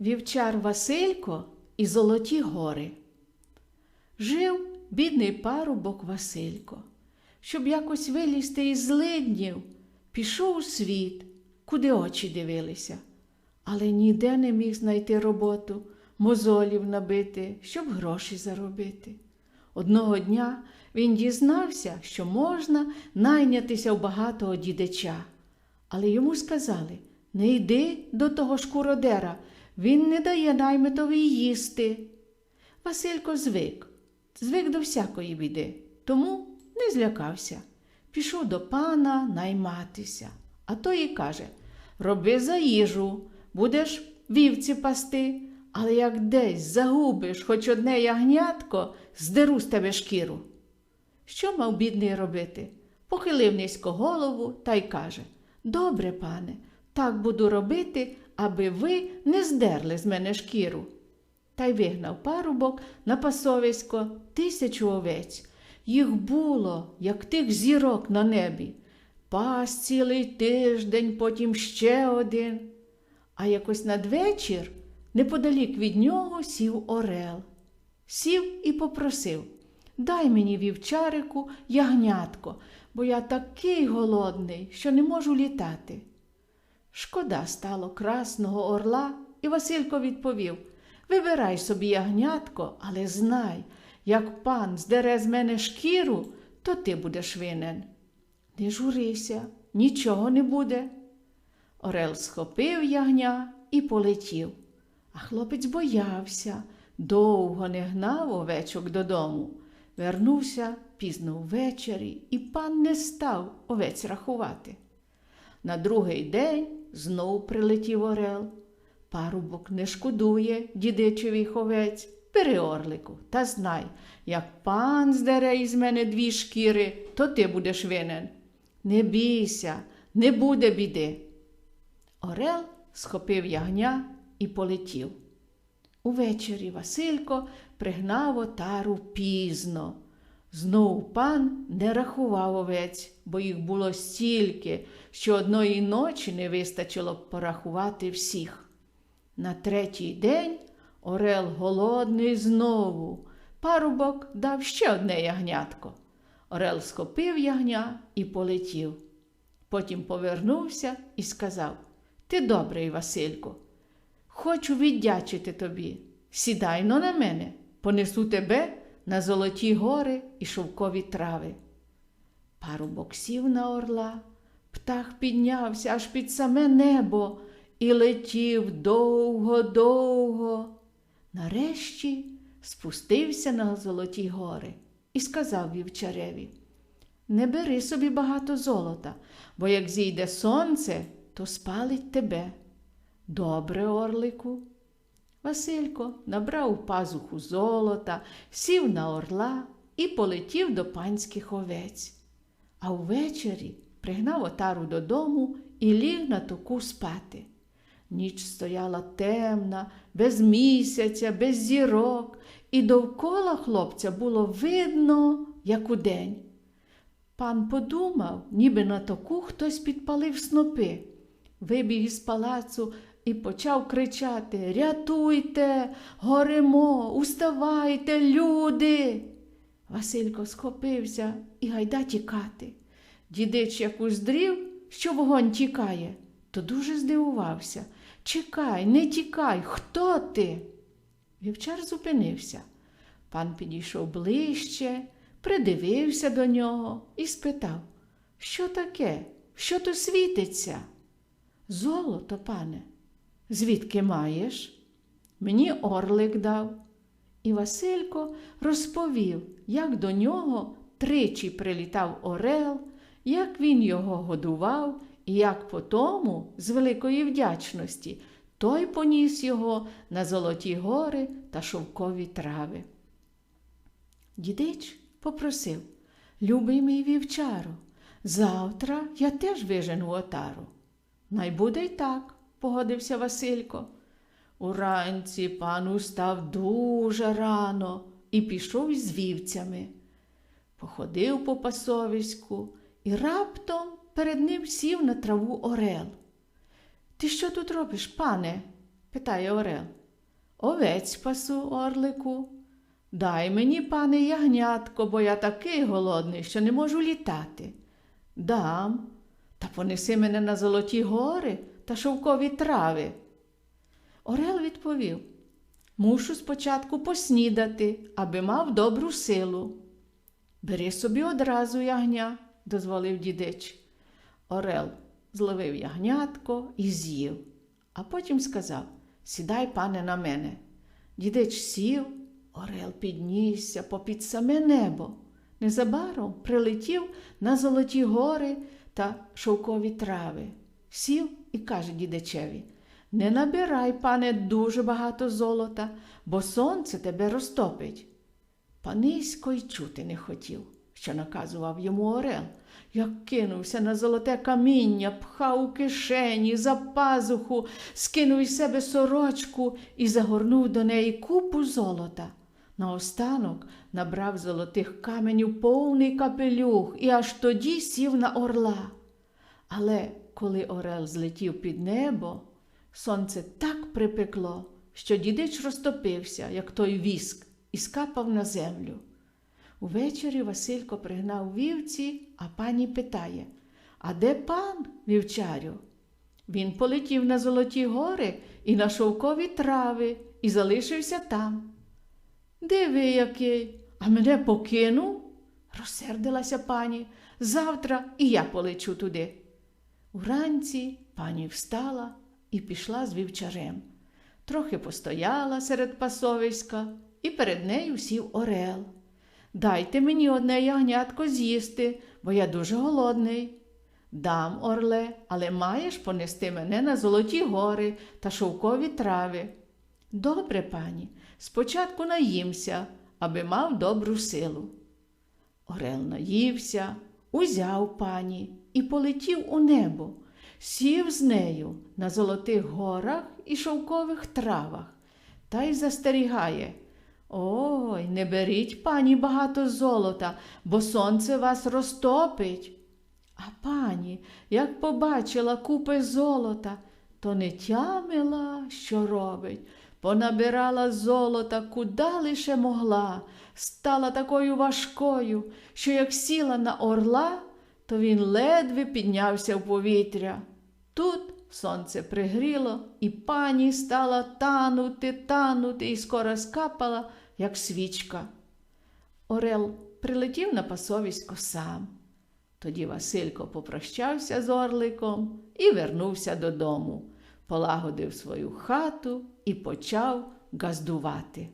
Вівчар Василько і Золоті гори. Жив бідний парубок Василько. Щоб якось вилізти із злиднів, пішов у світ, куди очі дивилися, але ніде не міг знайти роботу, мозолів набити, щоб гроші заробити. Одного дня він дізнався, що можна найнятися у багатого дідича. Але йому сказали не йди до того шкуродера, він не дає наймитові їсти. Василько звик, звик до всякої біди, тому не злякався. Пішов до пана найматися. А той і каже Роби за їжу, будеш вівці пасти, але як десь загубиш хоч одне ягнятко, здеру з тебе шкіру. Що мав бідний робити? Похилив низько голову та й каже Добре, пане, так буду робити, аби ви не здерли з мене шкіру. Та й вигнав парубок на пасовисько тисячу овець. Їх було, як тих зірок на небі. Пас цілий тиждень, потім ще один. А якось надвечір неподалік від нього сів орел. Сів і попросив Дай мені вівчарику ягнятко, бо я такий голодний, що не можу літати. Шкода стало красного орла, і Василько відповів Вибирай собі ягнятко, але знай, як пан здере з мене шкіру, то ти будеш винен. Не журися, нічого не буде. Орел схопив ягня і полетів. А хлопець боявся, довго не гнав овечок додому. Вернувся пізно ввечері, і пан не став овець рахувати. На другий день знов прилетів орел. Парубок не шкодує дідичевих овець. Бери орлику, та знай, як пан здере із мене дві шкіри, то ти будеш винен. Не бійся, не буде біди. Орел схопив ягня і полетів. Увечері Василько пригнав отару пізно. Знов пан не рахував овець, бо їх було стільки, що одної ночі не вистачило б порахувати всіх. На третій день Орел голодний знову. Парубок дав ще одне ягнятко. Орел схопив ягня і полетів. Потім повернувся і сказав Ти добрий, Васильку, хочу віддячити тобі. Сідай но на мене, понесу тебе на золоті гори і шовкові трави. Парубок сів на орла, птах піднявся аж під саме небо і летів довго-довго. Нарешті спустився на золоті гори і сказав вівчареві Не бери собі багато золота, бо як зійде сонце, то спалить тебе. Добре, орлику. Василько набрав у пазуху золота, сів на орла і полетів до панських овець. А ввечері пригнав отару додому і ліг на току спати. Ніч стояла темна, без місяця, без зірок, і довкола хлопця було видно, як удень. Пан подумав, ніби на току хтось підпалив снопи. Вибіг із палацу і почав кричати Рятуйте, горемо, уставайте, люди. Василько схопився і гайда тікати. Дідич як уздрів, що вогонь тікає, то дуже здивувався. Чекай, не тікай, хто ти? Вівчар зупинився. Пан підійшов ближче, придивився до нього і спитав, що таке? Що то світиться? Золото, пане, звідки маєш? Мені орлик дав. І Василько розповів, як до нього тричі прилітав орел, як він його годував, і як потому, з великої вдячності, той поніс його на золоті гори та шовкові трави. Дідич попросив Любий мій вівчару, завтра я теж вижену отару. Най буде й так, погодився Василько. Уранці пан устав дуже рано і пішов із вівцями. Походив по пасовиську і раптом перед ним сів на траву орел. Ти що тут робиш, пане? питає Орел. Овець пасу, орлику. Дай мені, пане ягнятко, бо я такий голодний, що не можу літати. Дам, та понеси мене на золоті гори та шовкові трави. Орел відповів Мушу спочатку поснідати, аби мав добру силу. Бери собі одразу ягня, дозволив дідич. Орел зловив ягнятко і з'їв, а потім сказав Сідай, пане, на мене. Дідич сів, Орел піднісся попід саме небо. Незабаром прилетів на золоті гори та шовкові трави. Сів і каже дідичеві Не набирай, пане, дуже багато золота, бо сонце тебе розтопить. Панисько й чути не хотів, що наказував йому Орел. Як кинувся на золоте каміння, пхав у кишені, за пазуху, скинув із себе сорочку і загорнув до неї купу золота. Наостанок набрав золотих каменів повний капелюх і аж тоді сів на орла. Але коли Орел злетів під небо, сонце так припекло, що дідич розтопився, як той віск, і скапав на землю. Увечері Василько пригнав вівці, а пані питає А де пан, вівчарю? Він полетів на золоті гори і на шовкові трави і залишився там. Диви який, а мене покинув? розсердилася пані. Завтра і я полечу туди. Уранці пані встала і пішла з вівчарем. Трохи постояла серед пасовиська, і перед нею сів орел. Дайте мені одне ягнятко з'їсти, бо я дуже голодний. Дам, орле, але маєш понести мене на золоті гори та шовкові трави. Добре, пані, спочатку наїмся, аби мав добру силу. Орел наївся, узяв пані і полетів у небо, сів з нею на золотих горах і шовкових травах, та й застерігає. Ой, не беріть, пані, багато золота, бо сонце вас розтопить. А пані, як побачила купи золота, то не тямила, що робить. Понабирала золота, куди лише могла, стала такою важкою, що як сіла на орла, то він ледве піднявся в повітря. Тут сонце пригріло, і пані стала танути, танути і скоро скапала, як свічка. Орел прилетів на пасовисько сам. Тоді Василько попрощався з орликом і вернувся додому, полагодив свою хату і почав газдувати.